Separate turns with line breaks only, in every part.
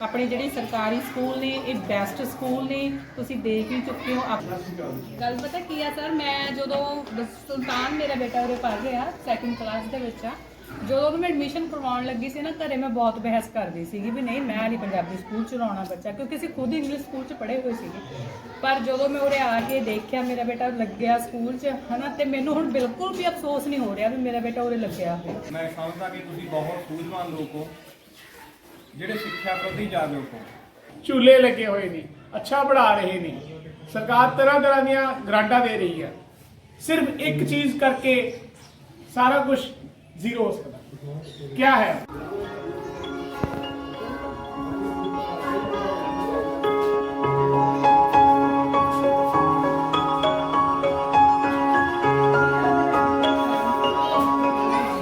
ਆਪਣੇ ਜਿਹੜੇ ਸਰਕਾਰੀ ਸਕੂਲ ਨੇ ਇਹ ਬੈਸਟ ਸਕੂਲ ਨੇ ਤੁਸੀਂ ਦੇਖ ਹੀ ਚੁੱਕੇ ਹੋ ਆਪ। ਗੱਲ ਪਤਾ ਕੀ ਆ ਸਰ ਮੈਂ ਜਦੋਂ ਸੁਲਤਾਨ ਮੇਰਾ ਬੇਟਾ ਉਰੇ ਪੜ੍ਹ ਰਿਹਾ ਸੈਕੰਡ ਕਲਾਸ ਦੇ ਵਿੱਚ ਆ ਜਦੋਂ ਉਹਨੂੰ ਮੈਂ ਐਡਮਿਸ਼ਨ ਕਰਵਾਉਣ ਲੱਗੀ ਸੀ ਨਾ ਘਰੇ ਮੈਂ ਬਹੁਤ ਬਹਿਸ ਕਰਦੀ ਸੀਗੀ ਵੀ ਨਹੀਂ ਮੈਂ ਨਹੀਂ ਪੰਜਾਬੀ ਸਕੂਲ ਚ ਲਾਉਣਾ ਬੱਚਾ ਕਿਉਂਕਿ ਅਸੀਂ ਖੁਦ ਇੰਗਲਿਸ਼ ਸਕੂਲ ਚ ਪੜ੍ਹੇ ਹੋਏ ਸੀਗੇ। ਪਰ ਜਦੋਂ ਮੈਂ ਉਰੇ ਆ ਕੇ ਦੇਖਿਆ ਮੇਰਾ ਬੇਟਾ ਲੱਗਿਆ ਸਕੂਲ ਚ ਹਨਾ ਤੇ ਮੈਨੂੰ ਹੁਣ ਬਿਲਕੁਲ ਵੀ ਅਫਸੋਸ ਨਹੀਂ ਹੋ ਰਿਹਾ ਵੀ ਮੇਰਾ ਬੇਟਾ ਉਰੇ ਲੱਗਿਆ ਹੋਇਆ।
ਮੈਂ ਸਮਝਦਾ ਕਿ ਤੁਸੀਂ ਬਹੁਤ ਸੂਝਵਾਨ ਲੋਕ ਹੋ। ਜਿਹੜੇ ਸਿੱਖਿਆ ਪ੍ਰਤੀ ਜਾਗਰੂਕ ਹੋ।
ਝੂਲੇ ਲੱਗੇ ਹੋਏ ਨੇ ਅੱਛਾ ਪੜ੍ਹਾ ਰਹੇ ਨੇ। ਸਰਕਾਰ ਤਰ੍ਹਾਂ ਤਰ੍ਹਾਂ ਦੀਆਂ ਗ੍ਰਾਂਟਾਂ ਦੇ ਰਹੀ ਹੈ। ਸਿਰਫ ਇੱਕ ਚੀਜ਼ ਕਰਕੇ ਸਾਰਾ ਕੁਝ ਜ਼ੀਰੋ ਹੋ ਸਕਦਾ। ਕੀ ਹੈ?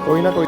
ਕੋਈ ਨਾ ਕੋਈ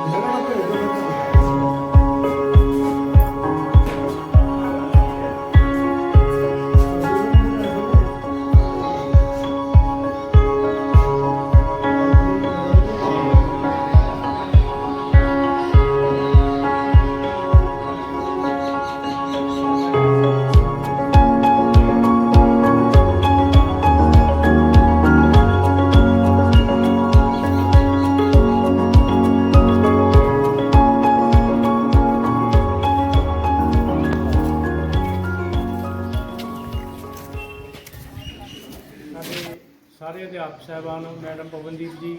ਸਾਰੇ ਅਧਿਆਪਕ ਸਾਹਿਬਾਨ, ਮੈਡਮ ਪਵਨਦੀਪ ਜੀ,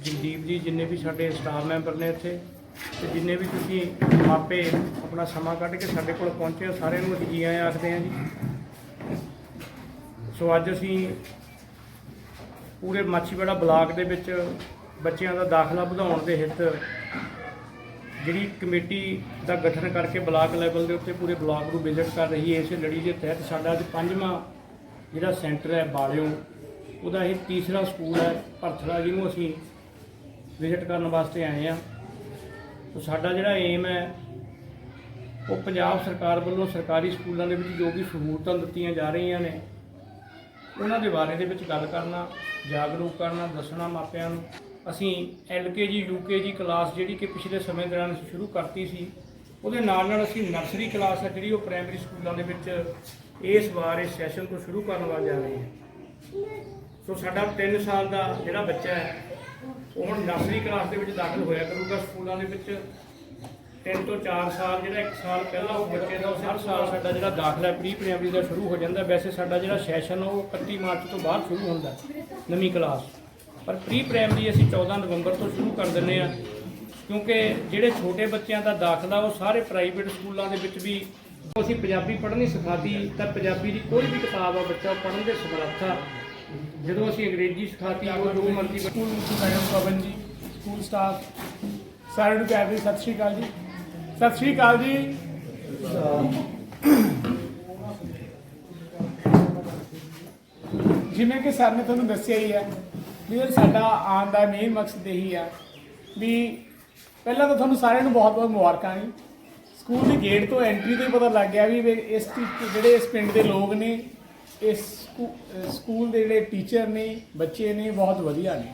ਜਗਦੀਪ ਜੀ, ਜਿੰਨੇ ਵੀ ਸਾਡੇ ਸਟਾਫ ਮੈਂਬਰ ਨੇ ਇੱਥੇ, ਤੇ ਜਿੰਨੇ ਵੀ ਤੁਸੀਂ ਮਾਪੇ ਆਪਣਾ ਸਮਾਂ ਕੱਢ ਕੇ ਸਾਡੇ ਕੋਲ ਪਹੁੰਚੇ ਹੋ, ਸਾਰਿਆਂ ਨੂੰ ਅਸੀਂ ਜੀ ਆਇਆਂ ਆਖਦੇ ਹਾਂ ਜੀ? ਸੋ ਅੱਜ ਅਸੀਂ ਪੂਰੇ ਮਾਛੀਵਾੜਾ ਬਲਾਕ ਦੇ ਵਿੱਚ ਬੱਚਿਆਂ ਦਾ ਦਾਖਲਾ ਵਧਾਉਣ ਦੇ ਹਿੱਤ ਜਿਹੜੀ ਕਮੇਟੀ ਦਾ ਗਠਨ ਕਰਕੇ ਬਲਾਕ ਲੈਵਲ ਦੇ ਉੱਤੇ ਪੂਰੇ ਬਲਾਕ ਨੂੰ ਵਿਜ਼ਿਟ ਕਰ ਰਹੀ ਹੈ, ਇਸੇ ਲੜੀ ਦੇ ਤਹਿਤ ਸਾਡਾ ਅੱਜ ਪੰਜਵਾਂ ਜਿਹੜਾ ਸੈਂਟਰ ਹੈ ਬਾਲਿਓ, ਉਹਦਾ ਇਹ ਤੀਸਰਾ ਸਕੂਲ ਹੈ, ਭਰਥੜਾ ਜਿਹਨੂੰ ਅਸੀਂ ਵਿਜ਼ਿਟ ਕਰਨ ਵਾਸਤੇ ਆਏ ਆ ਸੋ ਸਾਡਾ ਜਿਹੜਾ ਏਮ ਹੈ, ਉਹ ਪੰਜਾਬ ਸਰਕਾਰ ਵੱਲੋਂ ਸਰਕਾਰੀ ਸਕੂਲਾਂ ਦੇ ਵਿੱਚ ਜੋ ਵੀ ਸਹੂਲਤਾਂ ਦਿੱਤੀਆਂ ਜਾ ਰਹੀਆਂ ਨੇ, ਉਹਨਾਂ ਦੇ ਬਾਰੇ ਦੇ ਵਿੱਚ ਗੱਲ ਕਰਨਾ, ਜਾਗਰੂਕ ਕਰਨਾ, ਦੱਸਣਾ ਮਾਪਿਆਂ ਨੂੰ। ਅਸੀਂ ਐਲਕੇਜੀ ਯੂਕੇਜੀ ਕਲਾਸ ਜਿਹੜੀ ਕਿ ਪਿਛਲੇ ਸਮੇਂ ਦੌਰਾਨ ਸ਼ੁਰੂ ਕਰਤੀ ਸੀ, ਉਹਦੇ ਨਾਲ ਨਾਲ ਅਸੀਂ ਨਰਸਰੀ ਕਲਾਸ ਹੈ ਜਿਹੜੀ ਉਹ ਪ੍ਰਾਇਮਰੀ ਸਕੂਲਾਂ ਦੇ ਵਿੱਚ ਇਸ ਵਾਰ ਇਸ ਸੈਸ਼ਨ ਤੋਂ ਸ਼ੁਰੂ ਕਰਨ ਵਾਲੇ ਜਾ ਰਹੇ ਹਾਂ। ਸੋ ਸਾਡਾ 3 ਸਾਲ ਦਾ ਜਿਹੜਾ ਬੱਚਾ ਹੈ, ਉਹ ਹੁਣ ਨਰਸਰੀ ਕਲਾਸ ਦੇ ਵਿੱਚ ਦਾਖਲ ਹੋਇਆ ਕਰੂਗਾ। ਸਕੂਲਾਂ ਦੇ ਵਿੱਚ 3 ਤੋਂ 4 ਸਾਲ, ਜਿਹੜਾ 1 ਸਾਲ ਪਹਿਲਾਂ ਉਹ ਬੱਚੇ ਦਾ, ਉਹ ਹਰ ਸਾਲ ਸਾਡਾ ਜਿਹੜਾ ਦਾਖਲਾ ਪ੍ਰੀ ਪ੍ਰਾਇਮਰੀ ਦਾ ਸ਼ੁਰੂ ਹੋ ਜਾਂਦਾ। ਵੈਸੇ ਸਾਡਾ ਜਿਹੜਾ ਸੈਸ਼ਨ ਉਹ 31 ਮਾਰਚ ਤੋਂ ਬਾਅਦ ਸ਼ੁਰੂ ਹੁੰਦਾ ਨਵੀਂ ਕਲਾਸ ਪਰ ਪ੍ਰੀ ਪ੍ਰਾਇਮਰੀ ਅਸੀਂ 14 ਨਵੰਬਰ ਤੋਂ ਸ਼ੁਰੂ ਕਰ ਦਿੰਦੇ ਆ ਕਿਉਂਕਿ ਜਿਹੜੇ ਛੋਟੇ ਬੱਚਿਆਂ ਦਾ ਦਾਖਲਾ, ਉਹ ਸਾਰੇ ਪ੍ਰਾਈਵੇਟ ਸਕੂਲਾਂ ਦੇ ਵਿੱਚ ਵੀ ਅਸੀਂ ਪੰਜਾਬੀ ਪੜ੍ਹਨੀ ਸਿਖਾਤੀ, ਤਾਂ ਪੰਜਾਬੀ ਦੀ ਕੋਈ ਵੀ ਕਿਤਾਬ ਆ ਬੱਚਾ ਪੜ੍ਹਨ ਦੇ ਸਮਰੱਥ ਆ। ਜਦੋਂ ਅਸੀਂ ਅੰਗਰੇਜ਼ੀ ਸਿਖਾਤੀ, ਉਹ ਜੋ ਮਰਜ਼ੀ
ਸਕੂਲ ਮੈਡਮ ਪਵਨ ਜੀ, ਸਕੂਲ ਸਟਾਫ ਸਾਰਿਆਂ ਨੂੰ ਪਿਆਰ ਭਰੀ ਸਤਿ ਸ਼੍ਰੀ ਅਕਾਲ ਜੀ। ਸਤਿ ਸ਼੍ਰੀ ਅਕਾਲ ਜੀ। ਜਿਵੇਂ ਕਿ ਸਰ ਨੇ ਤੁਹਾਨੂੰ ਦੱਸਿਆ ਹੀ ਹੈ, ਵੀ ਸਾਡਾ ਆਉਣ ਦਾ ਮੇਨ ਮਕਸਦ ਇਹੀ ਆ, ਵੀ ਪਹਿਲਾਂ ਤਾਂ ਤੁਹਾਨੂੰ ਸਾਰਿਆਂ ਨੂੰ ਬਹੁਤ ਬਹੁਤ ਮੁਬਾਰਕਾਂ ਜੀ। ਸਕੂਲ ਦੇ ਗੇਟ ਤੋਂ ਐਂਟਰੀ ਤੋਂ ਹੀ ਪਤਾ ਲੱਗ ਗਿਆ ਵੀ ਇਸ ਟੀ- ਜਿਹੜੇ ਇਸ ਪਿੰਡ ਦੇ ਲੋਕ ਨੇ ਇਸ ਸਕੂ- ਸਕੂਲ ਦੇ ਜਿਹੜੇ ਟੀਚਰ ਨੇ, ਬੱਚੇ ਨੇ, ਬਹੁਤ ਵਧੀਆ ਨੇ।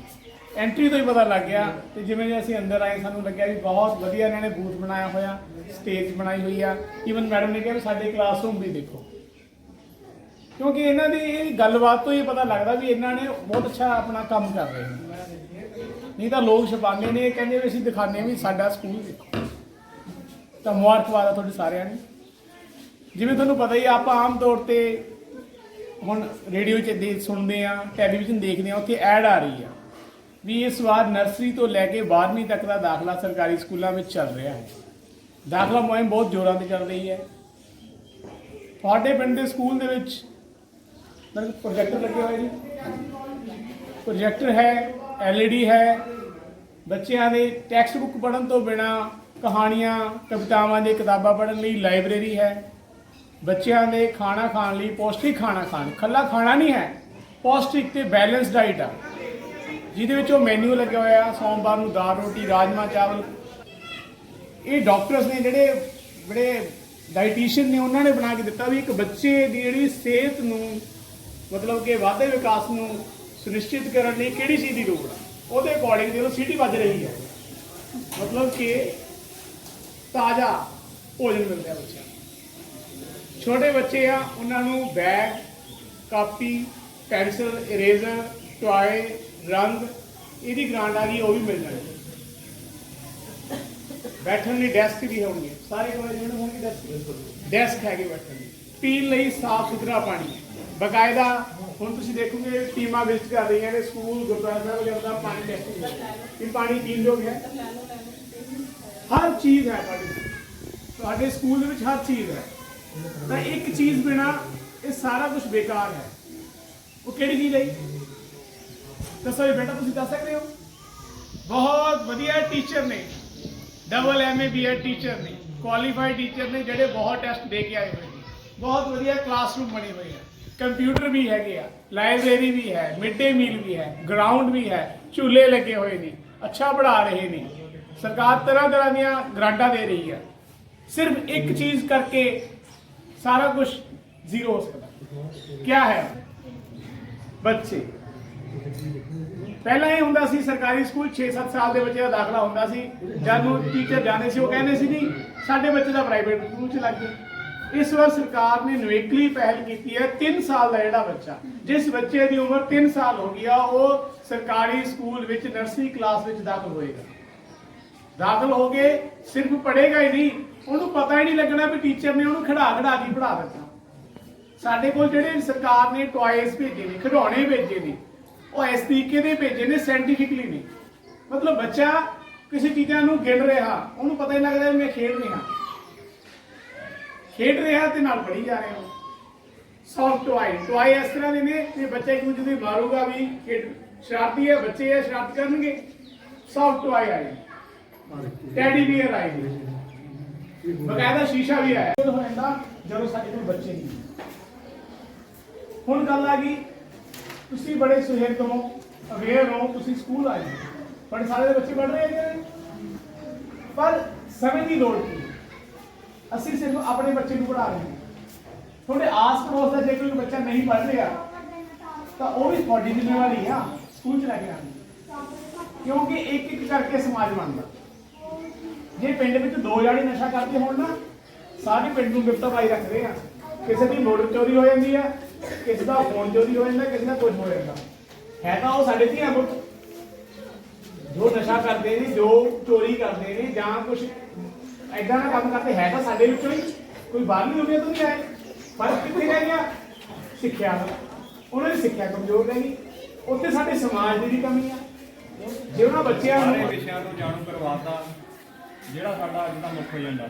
ਐਂਟਰੀ ਤੋਂ ਹੀ ਪਤਾ ਲੱਗ ਗਿਆ ਤੇ ਜਿਵੇਂ ਜਿਵੇਂ ਅਸੀਂ ਅੰਦਰ ਆਏ, ਸਾਨੂੰ ਲੱਗਿਆ ਵੀ ਬਹੁਤ ਵਧੀਆ ਇਹਨਾਂ ਨੇ ਬੂਥ ਬਣਾਇਆ ਹੋਇਆ, ਸਟੇਜ ਬਣਾਈ ਹੋਈ ਆ। ਈਵਨ ਮੈਡਮ ਨੇ ਕਿਹਾ ਵੀ ਸਾਡੇ ਕਲਾਸਰੂਮ ਵੀ ਦੇਖੋ। ਕਿਉਂਕਿ ਇਹਨਾਂ ਦੀ ਇਹ ਗੱਲਬਾਤ ਤੋਂ ਹੀ ਪਤਾ ਲੱਗਦਾ ਵੀ ਇਹਨਾਂ ਨੇ ਬਹੁਤ ਅੱਛਾ ਆਪਣਾ ਕੰਮ ਕਰ ਰਹੇ ਨੇ। ਨਹੀਂ ਤਾਂ ਲੋਕ ਛਪਾਉਂਦੇ ਨੇ, ਕਹਿੰਦੇ ਵੀ ਅਸੀਂ ਦਿਖਾਉਂਦੇ ਹਾਂ ਵੀ ਸਾਡਾ ਸਕੂਲ ਦੇਖੋ। ਤਾਂ ਮੁਬਾਰਕਬਾਦ ਆ ਤੁਹਾਡੇ ਸਾਰਿਆਂ ਨੂੰ। ਜਿਵੇਂ ਤੁਹਾਨੂੰ ਪਤਾ ਹੀ ਆ, ਆਪਾਂ ਆਮ ਤੌਰ ਤੇ ਹੁਣ ਰੇਡੀਓ 'ਚ ਦੇ ਸੁਣਦੇ ਆ ਟੈਲੀਵਿਜ਼ਨ ਦੇਖਦੇ ਆ, ਉੱਥੇ ਐਡ ਆ ਰਹੀ ਆ ਵੀ ਇਸ ਵਾਰ ਨਰਸਰੀ ਤੋਂ ਲੈ ਕੇ 12ਵੀਂ ਤੱਕ ਦਾ ਦਾਖਲਾ ਸਰਕਾਰੀ ਸਕੂਲਾਂ ਵਿੱਚ ਚੱਲ ਰਿਹਾ ਹੈ। ਦਾਖਲਾ ਮੁਹਿੰਮ ਬਹੁਤ ਜ਼ੋਰਾਂ ਤੇ ਚੱਲ ਰਹੀ ਹੈ। ਤੁਹਾਡੇ ਪਿੰਡ ਦੇ ਸਕੂਲ ਦੇ ਵਿੱਚ ਪ੍ਰੋਜੈਕਟਰ ਲੱਗੇ ਹੋਏ ਨੇ? ਪ੍ਰੋਜੈਕਟਰ ਹੈ ਐਲਈਡੀ ਹੈ। ਬੱਚਿਆਂ ਦੇ ਟੈਕਸਟ ਬੁੱਕ ਪੜ੍ਹਨ ਤੋਂ ਬਿਨਾ ਕਹਾਣੀਆਂ, ਕਵਿਤਾਵਾਂ ਦੀਆਂ ਕਿਤਾਬਾਂ ਪੜ੍ਹਨ ਲਈ ਲਾਇਬ੍ਰੇਰੀ ਹੈ। ਬੱਚਿਆਂ ਦੇ ਖਾਣਾ ਖਾਣ ਲਈ ਪੌਸ਼ਟਿਕ ਖਾਣਾ ਖਾਣ। ਖੱਲਾ ਖਾਣਾ ਨਹੀਂ ਹੈ, ਪੌਸ਼ਟਿਕ ਤੇ ਬੈਲੈਂਸ ਡਾਈਟ ਆ। ਜਿਹਦੇ ਵਿੱਚ ਉਹ ਮੈਨੂ ਲੱਗਿਆ ਹੋਇਆ, ਸੋਮਵਾਰ ਨੂੰ ਦਾਲ, ਰੋਟੀ, ਰਾਜਮਾ, ਚਾਵਲ। ਇਹ ਡਾਕਟਰਸ ਨੇ ਜਿਹੜੇ ਜਿਹੜੇ ਡਾਈਟੀਸ਼ੀਅਨ ਨੇ, ਉਹਨਾਂ ਨੇ ਬਣਾ ਕੇ ਦਿੱਤਾ ਵੀ ਇੱਕ ਬੱਚੇ ਦੀ ਜਿਹੜੀ ਸਿਹਤ ਨੂੰ, ਮਤਲਬ ਕਿ ਵਾਧੇ ਵਿਕਾਸ ਨੂੰ ਸੁਨਿਸ਼ਚਿਤ ਕਰਨ ਲਈ ਕਿਹੜੀ ਚੀਜ਼ ਦੀ ਲੋੜ ਆ। ਉਹਦੇ ਅਕੋਰਡਿੰਗ ਜਦੋਂ ਸਿਟੀ ਵੱਜ ਰਹੀ ਹੈ ਮਤਲਬ ਕਿ ਤਾਜ਼ਾ ਭੋਜਨ ਮਿਲਦਾ ਬੱਚਿਆਂ ਨੂੰ। ਛੋਟੇ ਬੱਚੇ ਆ ਉਹਨਾਂ ਨੂੰ bag copy pencil eraser toy ਰੰਗ ਇਹਦੀ ਗ੍ਰਾਂਟ ਆ ਗਈ ਉਹ ਵੀ ਮਿਲ ਜਾਣੀ। ਬੈਠਣ ਲਈ ਡੈਸਕ ਵੀ ਹੋਣਗੇ। ਸਾਰੇ ਕਾਲਜ ਜਿਹੜੇ ਹੋਣਗੇ ਡੈਸਕ ਡੈਸਕ ਹੈਗੇ ਬੈਠਣ ਲਈ। ਪੀਣ ਲਈ ਸਾਫ਼ ਸੁਥਰਾ ਪਾਣੀ। ਬਕਾਇਦਾ ਹੁਣ ਤੁਸੀਂ ਦੇਖੋਗੇ ਟੀਮਾਂ ਵਿਜ਼ਿਟ ਕਰ ਰਹੀਆਂ ਨੇ ਸਕੂਲ ਗੁਰਦੁਆਰਾ ਸਾਹਿਬ ਵਗੈਰਾ ਦਾ ਪਾਣੀ ਟੈਸਟ ਇਹ ਪਾਣੀ ਪੀਣ ਯੋਗ ਹੈ। ਹਰ ਚੀਜ਼ ਹੈ ਤੁਹਾਡੇ ਤੁਹਾਡੇ ਸਕੂਲ ਦੇ ਵਿੱਚ ਹਰ ਚੀਜ਼ ਹੈ। ਤਾਂ ਇੱਕ ਚੀਜ਼ ਬਿਨਾ ਇਹ ਸਾਰਾ ਕੁਝ ਬੇਕਾਰ ਹੈ। ਉਹ ਕਿਹੜੀ ਚੀਜ਼ ਹੈ ਦੱਸੋ ਜੀ ਬੇਟਾ, ਤੁਸੀਂ ਦੱਸ ਸਕਦੇ ਹੋ? ਬਹੁਤ ਵਧੀਆ ਟੀਚਰ ਨੇ। ਡਬਲ ਐਮਏ ਬੀਐਡ ਟੀਚਰ ਨੇ। ਕੁਆਲੀਫਾਈਡ ਟੀਚਰ ਨੇ ਜਿਹੜੇ ਬਹੁਤ ਟੈਸਟ ਦੇ ਕੇ ਆਏ ਹੋਏ ਨੇ। ਬਹੁਤ ਵਧੀਆ ਕਲਾਸਰੂਮ ਬਣੇ ਹੋਏ ਆ। ਕੰਪਿਊਟਰ ਵੀ ਹੈਗੇ ਆ ਲਾਇਬ੍ਰੇਰੀ ਵੀ ਹੈ ਮਿਡ ਡੇ ਮੀਲ ਵੀ ਹੈ ਗਰਾਊਂਡ ਵੀ ਹੈ, ਝੂਲੇ ਲੱਗੇ ਹੋਏ ਨੇ, ਅੱਛਾ ਪੜ੍ਹਾ ਰਹੇ ਨੇ। ਸਰਕਾਰ ਤਰ੍ਹਾਂ ਤਰ੍ਹਾਂ ਦੀਆਂ ਗ੍ਰਾਂਟਾਂ ਦੇ ਰਹੀ ਹੈ। ਸਿਰਫ ਇੱਕ ਚੀਜ਼ ਕਰਕੇ ਸਾਰਾ ਕੁਝ ਜ਼ੀਰੋ ਹੋ ਸਕਦਾ। ਕੀ ਹੈ? ਬੱਚੇ। ਪਹਿਲਾਂ ਇਹ ਹੁੰਦਾ ਸੀ ਸਰਕਾਰੀ ਸਕੂਲ 6-7 ਸਾਲ ਦੇ ਬੱਚੇ ਦਾ ਦਾਖਲਾ ਹੁੰਦਾ ਸੀ। ਜਦ ਨੂੰ ਟੀਚਰ ਜਾਂਦੇ ਸੀ, ਉਹ ਕਹਿੰਦੇ ਸੀ ਜੀ ਸਾਡੇ ਬੱਚੇ ਦਾ ਪ੍ਰਾਈਵੇਟ ਸਕੂਲ 'ਚ ਲੱਗ ਗਿਆ ਇਸ ਵਾਰ ਸਰਕਾਰ ਨੇ ਨਵੇਕਲੀ ਪਹਿਲ ਕੀਤੀ ਹੈ 3 ਸਾਲ ਦਾ ਜਿਹੜਾ ਬੱਚਾ। ਜਿਸ ਬੱਚੇ ਦੀ ਉਮਰ 3 ਸਾਲ ਹੋ ਗਈ ਆ, ਉਹ ਸਰਕਾਰੀ ਸਕੂਲ ਵਿੱਚ ਨਰਸਰੀ ਕਲਾਸ ਵਿੱਚ ਦਾਖਲ ਹੋਏਗਾ। ਦਾਖਲ ਹੋ ਕੇ ਸਿਰਫ ਪੜ੍ਹੇਗਾ ਹੀ ਨਹੀਂ, ਉਹਨੂੰ ਪਤਾ ਹੀ ਨਹੀਂ ਲੱਗਣਾ ਵੀ ਟੀਚਰ ਨੇ ਉਹਨੂੰ ਖੜਾ ਖੜਾ ਕੇ ਪੜ੍ਹਾ ਦਿੱਤਾ। ਸਾਡੇ ਕੋਲ ਜਿਹੜੇ ਸਰਕਾਰ ਨੇ ਟੌਇਜ਼ ਭੇਜੇ ਨੇ, ਖਿਡੌਣੇ ਭੇਜੇ ਨੇ, ਉਹ ਇਸ ਤਰੀਕੇ ਦੇ ਭੇਜੇ ਨੇ ਸਾਇੰਟੀਫਿਕਲੀ ਨੇ। ਮਤਲਬ ਬੱਚਾ ਕਿਸੇ ਚੀਜ਼ਾਂ ਨੂੰ ਗਿਣ ਰਿਹਾ, ਉਹਨੂੰ ਪਤਾ ਹੀ ਨਹੀਂ ਲੱਗਦਾ ਵੀ ਮੈਂ ਖੇਡ ਰਿਹਾ। ਖੇਡ ਰਿਹਾ ਤੇ ਨਾਲ ਪੜ੍ਹੀ ਜਾ ਰਿਹਾ ਸੌਫਟ ਟੁਆਈ ਟੋਏ ਇਸ ਤਰ੍ਹਾਂ ਦੇ ਨੇ ਕਿ ਬੱਚਾ ਇੱਕ ਦੂਜੇ ਨੂੰ ਮਾਰੂਗਾ ਵੀ ਖੇਡ। ਸ਼ਰਾਰਤੀ ਹੈ, ਬੱਚੇ ਹੈ, ਸ਼ਰਾਰਤ ਕਰਨਗੇ। ਸੌਫਟ ਟੁਆਈ ਆਏ ਟੈਡੀ ਬੀਅਰ ਆਏ ਨੇ ਬਕਾਇਦਾ ਸ਼ੀਸ਼ਾ ਵੀ ਆਇਆ। ਇਹ ਹੋ ਜਦੋਂ ਸਾਡੇ ਕੋਲ ਬੱਚੇ ਨਹੀਂ ਹੁਣ ਗੱਲ ਆ ਗਈ, ਤੁਸੀਂ ਬੜੇ ਸੁਹੇਰ ਤੋਂ ਅਵੇਅਰ ਹੋ, ਤੁਸੀਂ ਸਕੂਲ ਆਏ ਹੋ। ਬੜੇ ਸਾਰੇ ਦੇ ਬੱਚੇ ਪੜ੍ਹ ਰਹੇ ਹੈਗੇ ਨੇ। ਪਰ ਸਮੇਂ ਦੀ ਲੋੜ ਕੀ ਅਸੀਂ ਸਿਰਫ ਆਪਣੇ ਬੱਚੇ ਨੂੰ ਪੜ੍ਹਾ ਰਹੇ ਹਾਂ। ਤੁਹਾਡੇ ਆਸ ਪੜੋਸ ਦਾ ਜੇ ਕੋਈ ਬੱਚਾ ਨਹੀਂ ਪੜ੍ਹ ਰਿਹਾ, ਤਾਂ ਉਹ ਵੀ ਤੁਹਾਡੀ ਜ਼ਿੰਮੇਵਾਰੀ ਆ ਸਕੂਲ ਚ ਲੈ ਕੇ ਆਉਣੀ ਕਿਉਂਕਿ ਇੱਕ ਇੱਕ ਕਰਕੇ ਸਮਾਜ ਬਣਦਾ। ਜੇ ਪਿੰਡ ਵਿੱਚ ਦੋ ਜਾਣੇ ਨਸ਼ਾ ਕਰਦੇ ਹੋਣ ਨਾ, ਸਾਰੇ ਪਿੰਡ ਨੂੰ ਗਿਫਟ ਪਾਈ ਰੱਖਦੇ ਆ। ਕਿਸੇ ਦੀ ਮੋਟਰ ਚੋਰੀ ਹੋ ਜਾਂਦੀ ਆ, ਕਿਸੇ ਦਾ ਫੋਨ ਚੋਰੀ ਹੋ ਜਾਂਦਾ, ਕਿਸੇ ਦਾ ਕੁਝ ਹੋ ਜਾਂਦਾ। ਹੈ ਤਾਂ ਉਹ ਸਾਡੇ ਧੀਆਂ ਪੁੱਤ। ਜੋ ਨਸ਼ਾ ਕਰਦੇ ਨੇ, ਜੋ ਚੋਰੀ ਕਰਦੇ ਨੇ, ਜਾਂ ਕੁਝ ਐਦਾਂ ਦਾ ਕੰਮ ਕਰਦੇ, ਹੈ ਤਾਂ ਸਾਡੇ ਵਿੱਚੋਂ ਹੀ। ਕੋਈ ਬਾਹਰਲੀ ਦੁਨੀਆ ਤੋਂ ਨਹੀਂ ਆਏ। ਪਰ ਕਿੱਥੇ ਰਹਿ ਗਿਆ? ਸਿੱਖਿਆ ਦਾ ਉਹਨਾਂ ਦੀ ਸਿੱਖਿਆ ਕਮਜ਼ੋਰ ਰਹਿ ਗਈ ਉੱਥੇ ਸਾਡੇ ਸਮਾਜ ਦੀ ਵੀ ਕਮੀ ਆ। ਜੇ ਉਹਨਾਂ ਬੱਚਿਆਂ
ਸਾਰੇ
ਨੂੰ
ਵਿਸ਼ਿਆਂ ਤੋਂ ਜਾਣੂ ਕਰਵਾਤਾ। ਜਿਹੜਾ ਸਾਡਾ ਅੱਜ ਦਾ ਮੁੱਖ ਏਜੰਡਾ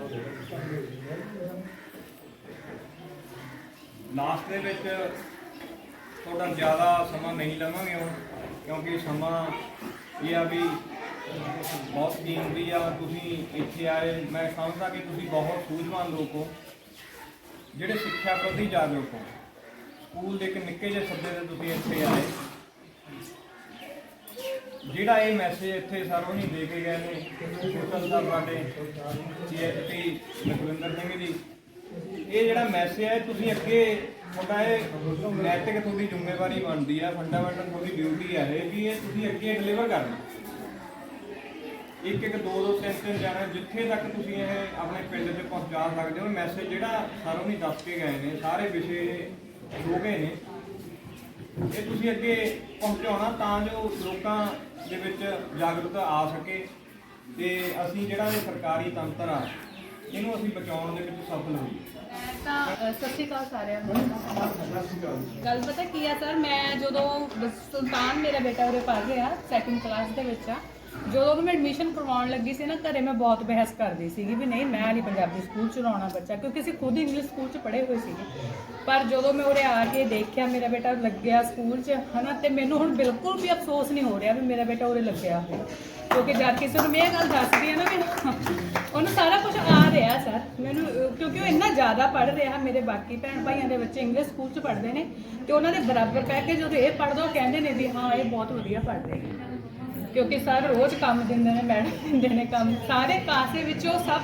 ਲਾਸਟ ਦੇ ਵਿੱਚ ਤੁਹਾਡਾ ਜ਼ਿਆਦਾ ਸਮਾਂ ਨਹੀਂ ਲਵਾਂਗੇ ਹੁਣ, ਕਿਉਂਕਿ ਸਮਾਂ ਇਹ ਆ ਵੀ ਬਹੁਤ ਕੀਮਤੀ ਆ। ਤੁਸੀਂ ਇੱਥੇ ਆਏ, ਮੈਂ ਸਮਝਦਾ ਕਿ ਤੁਸੀਂ ਬਹੁਤ ਸੂਝਵਾਨ ਲੋਕ ਹੋ, ਜਿਹੜੇ ਸਿੱਖਿਆ ਪ੍ਰਤੀ ਜਾਗਰੂਕ ਹੋ। ਸਕੂਲ ਦੇ ਇੱਕ ਨਿੱਕੇ ਜਿਹੇ ਸੱਦੇ ਤੇ ਤੁਸੀਂ ਇੱਥੇ ਆਏ। ਜਿਹੜਾ ਇਹ ਮੈਸੇਜ ਇੱਥੇ ਸਰ ਨਹੀਂ ਦੇ ਕੇ ਗਏ ਨੇ ਸੋਸ਼ਲ ਸਰ ਸਾਡੇ ਸੀਐਚਪੀ ਲਖਵਿੰਦਰ ਸਿੰਘ ਜੀ। ਇਹ ਜਿਹੜਾ ਮੈਸੇਜ ਹੈ, ਤੁਸੀਂ ਅੱਗੇ ਤੁਹਾਡਾ ਇਹ ਨੈਤਿਕ ਤੁਹਾਡੀ ਜ਼ਿੰਮੇਵਾਰੀ ਬਣਦੀ ਹੈ ਫੰਡਾਮੈਂਟਲ ਤੁਹਾਡੀ ਡਿਊਟੀ ਹੈ ਇਹ ਵੀ ਇਹ ਤੁਸੀਂ ਅੱਗੇ ਡਿਲੀਵਰ ਕਰਨਾ। ਇੱਕ ਇੱਕ ਦੋ ਦੋ ਤਿੰਨ ਤਿੰਨ ਜਾਣਾ, ਜਿੱਥੇ ਤੱਕ ਤੁਸੀਂ ਇਹ ਆਪਣੇ ਪਿੰਡ 'ਚ ਪਹੁੰਚਾ ਸਕਦੇ ਹੋ ਮੈਸੇਜ ਜਿਹੜਾ ਸਰ ਨਹੀਂ ਦੱਸ ਕੇ ਗਏ ਨੇ, ਸਾਰੇ ਵਿਸ਼ੇ ਹੋ ਗਏ ਨੇ। ਇਹ ਤੁਸੀਂ ਅੱਗੇ ਪਹੁੰਚਾਉਣਾ ਤਾਂ ਜੋ ਲੋਕਾਂ ਦੇ ਵਿੱਚ ਜਾਗਰੂਕਤਾ ਆ ਸਕੇ ਤੇ ਅਸੀਂ ਜਿਹੜਾ ਇਹ ਸਰਕਾਰੀ ਤੰਤਰ ਆ ਇਹਨੂੰ ਅਸੀਂ ਬਚਾਉਣ ਦੇ ਵਿੱਚ ਸਫਲ ਹੋਈਏ।
ਤਾਂ ਅ, ਸਤਿ ਸ਼੍ਰੀ ਅਕਾਲ ਸਾਰਿਆਂ ਨੂੰ। ਗੱਲ ਪਤਾ ਕੀ ਆ ਸਰ ਮੈਂ ਜਦੋਂ ਬਸ ਸੁਲਤਾਨ ਮੇਰਾ ਬੇਟਾ ਉਰੇ ਪੜ੍ਹ ਰਿਹਾ ਸੈਕਿੰਡ ਕਲਾਸ ਦੇ ਵਿੱਚ ਆ ਜਦੋਂ ਮੈਂ ਐਡਮਿਸ਼ਨ ਕਰਵਾਉਣ ਲੱਗੀ ਸੀ ਨਾ, ਘਰੇ ਮੈਂ ਬਹੁਤ ਬਹਿਸ ਕਰਦੀ ਸੀਗੀ ਵੀ ਨਹੀਂ, ਮੈਂ ਨਹੀਂ ਪੰਜਾਬੀ ਸਕੂਲ ਚ ਲਾਉਣਾ ਬੱਚਾ, ਕਿਉਂਕਿ ਅਸੀਂ ਖੁਦ ਇੰਗਲਿਸ਼ ਸਕੂਲ ਚ ਪੜ੍ਹੇ ਹੋਏ ਸੀਗੇ। ਪਰ ਜਦੋਂ ਮੈਂ ਉਰੇ ਆ ਕੇ ਦੇਖਿਆ, ਮੇਰਾ ਬੇਟਾ ਲੱਗਿਆ ਸਕੂਲ ਚ, ਹਨਾ, ਤੇ ਮੈਨੂੰ ਹੁਣ ਬਿਲਕੁਲ ਵੀ ਅਫਸੋਸ ਨਹੀਂ ਹੋ ਰਿਹਾ ਵੀ ਮੇਰਾ ਬੇਟਾ ਉਰੇ ਲੱਗਿਆ ਹੋਇਆ। ਕਿਉਂਕਿ ਜਦ ਕਿਸੇ ਨੂੰ ਮੈਂ ਇਹ ਗੱਲ ਦੱਸਦੀ ਆ ਨਾ ਵੀ ਉਹਨੂੰ ਸਾਰਾ ਕੁਝ ਆ ਰਿਹਾ ਸਰ। ਮੈਨੂੰ, ਕਿਉਂਕਿ ਉਹ ਇੰਨਾ ਜ਼ਿਆਦਾ ਪੜ੍ਹ ਰਿਹਾ, ਮੇਰੇ ਬਾਕੀ ਭੈਣ ਭਾਈਆਂ ਦੇ ਬੱਚੇ ਇੰਗਲਿਸ਼ ਸਕੂਲ 'ਚ ਪੜ੍ਹਦੇ ਨੇ, ਤੇ ਉਹਨਾਂ ਦੇ ਬਰਾਬਰ ਬਹਿ ਕੇ ਜਦੋਂ ਇਹ ਪੜ੍ਹਦਾ, ਉਹ ਕਹਿੰਦੇ ਨੇ ਵੀ ਹਾਂ, ਇਹ ਬਹੁਤ ਵਧੀਆ ਪੜ੍ਹ ਰਹੇ ਨੇ। ਕਿਉਂਕਿ ਸਰ ਰੋਜ਼ ਕੰਮ ਦਿੰਦੇ ਨੇ ਮੈਡਮ ਦਿੰਦੇ ਨੇ ਕੰਮ। ਸਾਰੇ ਕਾਸੇ ਵਿੱਚੋਂ ਸਭ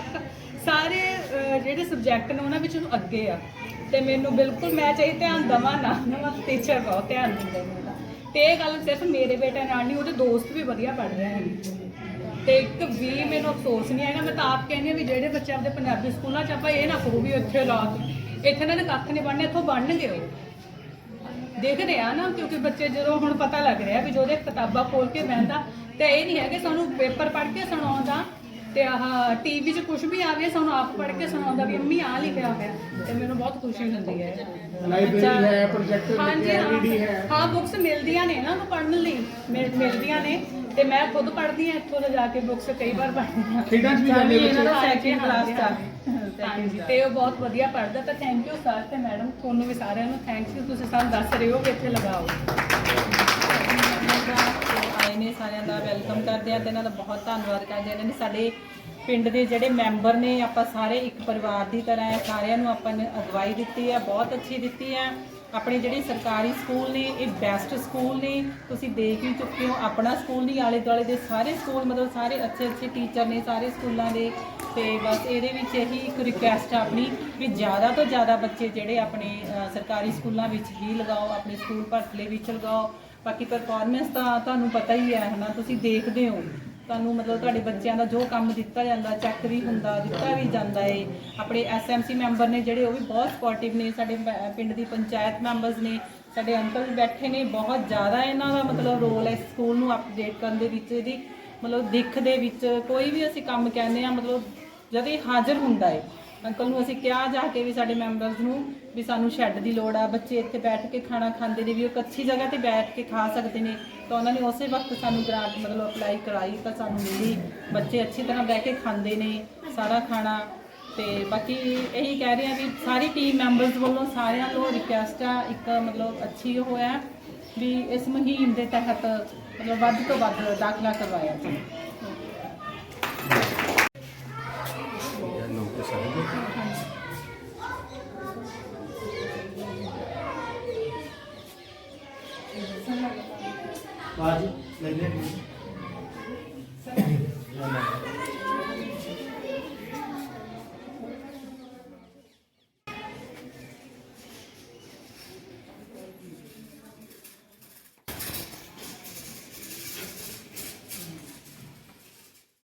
ਸਾਰੇ ਅਹ, ਜਿਹੜੇ ਸਬਜੈਕਟ ਨੇ ਉਹਨਾਂ ਵਿੱਚ ਅੱਗੇ ਆ। ਤੇ ਮੈਨੂੰ ਬਿਲਕੁਲ ਮੈਂ ਚਾਹੀ ਧਿਆਨ ਦਵਾਂ ਨਾ ਦਵਾਂ ਟੀਚਰ ਬਹੁਤ ਧਿਆਨ ਦਿੰਦੇ ਨੇ ਉਹਦਾ। ਤੇ ਇਹ ਗੱਲ ਸਿਰਫ ਮੇਰੇ ਬੇਟੇ ਨਾਲ ਨਹੀਂ ਉਹਦੇ ਦੋਸਤ ਵੀ ਵਧੀਆ ਪੜ੍ਹ ਰਹੇ ਹਨ ਤੇ ਇੱਕ ਵੀ ਮੈਨੂੰ ਅਫਸੋਸ ਨਹੀਂ ਹੈਗਾ ਮੈਂ ਤਾਂ ਆਪ ਕਹਿੰਦੀ ਹਾਂ ਵੀ ਜਿਹੜੇ ਬੱਚੇ ਆਪਦੇ ਪੰਜਾਬੀ ਸਕੂਲਾਂ 'ਚ ਆਪਾਂ ਇਹ ਨਾ ਕਰੋ ਵੀ ਇੱਥੇ ਲਾ ਕੇ ਇੱਥੇ ਇਹਨਾਂ ਨੇ ਕੱਖ ਨਹੀਂ ਬਣਨੇ ਇੱਥੋਂ ਬਣਨਗੇ ਉਹ। ਦੇਖਦੇ ਆ ਨਾ ਕਿਉਂਕਿ ਬੱਚੇ ਜਦੋਂ ਹੁਣ ਪਤਾ ਲੱਗ ਰਿਹਾ ਵੀ ਜੋ ਉਹਦੇ ਕਿਤਾਬਾਂ ਖੋਲ ਕੇ ਬਹਿੰਦਾ ਤੇ ਇਹ ਨਹੀਂ ਹੈ ਕਿ ਸਾਨੂੰ ਪੇਪਰ ਪੜ੍ਹ ਕੇ ਸੁਣਾਉਂਦਾ ਤੇ ਆਹ ਟੀਵੀ 'ਚ ਕੁਝ ਵੀ ਆਵੇ ਸਾਨੂੰ ਆਪ ਪੜ੍ਹ ਕੇ ਸੁਣਾਉਂਦਾ ਵੀ ਅੰਮੀ ਆ ਲਿਖਿਆ ਹੋਇਆ ਤੇ ਮੈਨੂੰ ਬਹੁਤ ਖੁਸ਼ੀ ਹੁੰਦੀ ਹੈ।
ਲਾਇਬ੍ਰੇਰੀ ਹੈ ਪ੍ਰੋਜੈਕਟਰ
ਹਾਂਜੀ,
ਹੈ।
ਬੁੱਕਸ ਮਿਲਦੀਆਂ ਨੇ ਨਾ ਨੂੰ ਪੜ੍ਹਨ ਲਈ ਮਿਲ- ਮਿਲਦੀਆਂ ਨੇ। ਤੇ ਮੈਂ ਖੁਦ ਪੜ੍ਹਦੀ ਹਾਂ ਇੱਥੋਂ ਜਾ ਕੇ ਬੁੱਕਸ ਕਈ ਵਾਰ ਪੜ੍ਹਦੀ ਹਾਂ।
ਖੇਡਾਂ 'ਚ ਵੀ ਜਾਂਦੇ ਬੱਚੇ।
ਸੈਕਿੰਡ ਕਲਾਸ ਦਾ ਹਾਂਜੀ ਤੇ ਉਹ ਬਹੁਤ ਵਧੀਆ ਪੜ੍ਹਦਾ ਤਾਂ ਥੈਂਕ ਯੂ ਸਰ ਤੇ ਮੈਡਮ ਤੁਹਾਨੂੰ ਵੀ ਸਾਰਿਆਂ ਨੂੰ ਥੈਂਕਸ ਯੂ ਤੁਸੀਂ ਸਾਨੂੰ ਦੱਸ ਰਹੇ ਹੋ ਕਿ ਇੱਥੇ ਲਗਾਓ।
ਆਏ ਨੇ ਸਾਰਿਆਂ ਦਾ ਵੈਲਕਮ ਕਰਦੇ ਆ ਤੇ ਇਹਨਾਂ ਦਾ ਬਹੁਤ ਧੰਨਵਾਦ ਕਰਦੇ ਆ। ਇਹਨਾਂ ਨੇ ਸਾਡੇ ਪਿੰਡ ਦੇ ਜਿਹੜੇ ਮੈਂਬਰ ਨੇ ਆਪਾਂ ਸਾਰੇ ਇੱਕ ਪਰਿਵਾਰ ਦੀ ਤਰ੍ਹਾਂ ਹੈ ਸਾਰਿਆਂ ਨੂੰ ਆਪਾਂ ਨੇ ਅਗਵਾਈ ਦਿੱਤੀ ਹੈ ਬਹੁਤ ਅੱਛੀ ਦਿੱਤੀ ਹੈ। ਆਪਣੇ ਜਿਹੜੇ ਸਰਕਾਰੀ ਸਕੂਲ ਨੇ, ਇਹ ਬੈਸਟ ਸਕੂਲ ਨੇ। ਤੁਸੀਂ ਦੇਖ ਹੀ ਚੁੱਕੇ ਹੋ, ਆਪਣਾ ਸਕੂਲ ਨਹੀਂ ਆਲੇ ਦੁਆਲੇ ਦੇ ਸਾਰੇ ਸਕੂਲ, ਮਤਲਬ ਸਾਰੇ ਅੱਛੇ ਅੱਛੇ ਟੀਚਰ ਨੇ, ਸਾਰੇ ਸਕੂਲਾਂ ਦੇ। ਤੇ ਬਸ ਇਹਦੇ ਵਿੱਚ ਇਹੀ ਇੱਕ ਰਿਕੁਐਸਟ ਆ ਆਪਣੀ ਵੀ ਜ਼ਿਆਦਾ ਤੋਂ ਜ਼ਿਆਦਾ ਬੱਚੇ ਜਿਹੜੇ ਆਪਣੇ ਸਰਕਾਰੀ ਸਕੂਲਾਂ ਵਿੱਚ ਹੀ ਲਗਾਓ, ਆਪਣੇ ਸਕੂਲ ਭਰਤਲੇ ਵਿੱਚ ਲਗਾਓ। ਬਾਕੀ ਪਰਫਾਰਮੈਂਸ ਤਾਂ ਤੁਹਾਨੂੰ ਪਤਾ ਹੀ ਹੈ, ਹਨਾ? ਤੁਸੀਂ ਦੇਖਦੇ ਹੋ। ਤੁਹਾਨੂੰ ਮਤਲਬ ਤੁਹਾਡੇ ਬੱਚਿਆਂ ਦਾ ਜੋ ਕੰਮ ਦਿੱਤਾ ਜਾਂਦਾ ਚੈੱਕ ਵੀ ਹੁੰਦਾ, ਦਿੱਤਾ ਵੀ ਜਾਂਦਾ ਏ। ਆਪਣੇ ਐਸਐਮਸੀ ਮੈਂਬਰ ਨੇ ਜਿਹੜੇ, ਉਹ ਵੀ ਬਹੁਤ ਸਪੋਰਟਿਵ ਨੇ, ਸਾਡੇ ਪ- ਪਿੰਡ ਦੀ ਪੰਚਾਇਤ ਮੈਂਬਰਸ ਨੇ, ਸਾਡੇ ਅੰਕਲ ਵੀ ਬੈਠੇ ਨੇ, ਬਹੁਤ ਜ਼ਿਆਦਾ ਇਹਨਾਂ ਦਾ ਮਤਲਬ ਰੋਲ ਹੈ ਸਕੂਲ ਨੂੰ ਅਪਡੇਟ ਕਰਨ ਦੇ ਵਿੱਚ, ਇਹਦੀ ਮਤਲਬ ਦਿੱਖ ਦੇ ਵਿੱਚ, ਕੋਈ ਵੀ ਅਸੀਂ ਕੰਮ ਕਹਿੰਦੇ ਆ ਮਤਲਬ ਜਦ ਇਹ ਹਾਜ਼ਰ ਹੁੰਦਾ ਏ। ਅੰਕਲ ਨੂੰ ਅਸੀਂ ਕਿਹਾ ਜਾ ਕੇ ਵੀ ਸਾਡੇ ਮੈਂਬਰਸ ਨੂੰ ਵੀ ਸਾਨੂੰ ਸ਼ੈੱਡ ਦੀ ਲੋੜ ਆ, ਬੱਚੇ ਇੱਥੇ ਬੈਠ ਕੇ ਖਾਣਾ ਖਾਂਦੇ ਨੇ ਵੀ ਉਹ ਇੱਕ ਅੱਛੀ ਜਗ੍ਹਾ ਤੇ ਬੈਠ ਕੇ ਖਾ ਸਕਦੇ ਨੇ। ਤਾਂ ਉਹਨਾਂ ਨੇ ਉਸੇ ਵਕਤ ਸਾਨੂੰ ਗ੍ਰਾਂਟ ਮਤਲਬ ਅਪਲਾਈ ਕਰਾਈ ਤਾਂ ਸਾਨੂੰ ਮਿਲੀ। ਬੱਚੇ ਅੱਛੀ ਤਰ੍ਹਾਂ ਬਹਿ ਕੇ ਖਾਂਦੇ ਨੇ, ਸਾਰਾ ਖਾਣਾ। ਤੇ ਬਾਕੀ ਇਹੀ ਕਹਿ ਰਹੇ ਆ ਵੀ ਸਾਰੀ ਟੀਮ ਮੈਂਬਰਸ ਵੱਲੋਂ ਸਾਰਿਆਂ ਨੂੰ ਰਿਕੁਐਸਟ ਆ, ਇੱਕ ਮਤਲਬ ਅੱਛੀ ਉਹ ਹੈ ਵੀ ਇਸ ਮੁਹਿੰਮ ਦੇ ਤਹਿਤ ਮਤਲਬ ਵੱਧ ਤੋਂ ਵੱਧ ਦਾਖਲਾ ਕਰਵਾਇਆ ਜਾਵੇ।
ਬਾਜੀ ਲੈ ਲੈ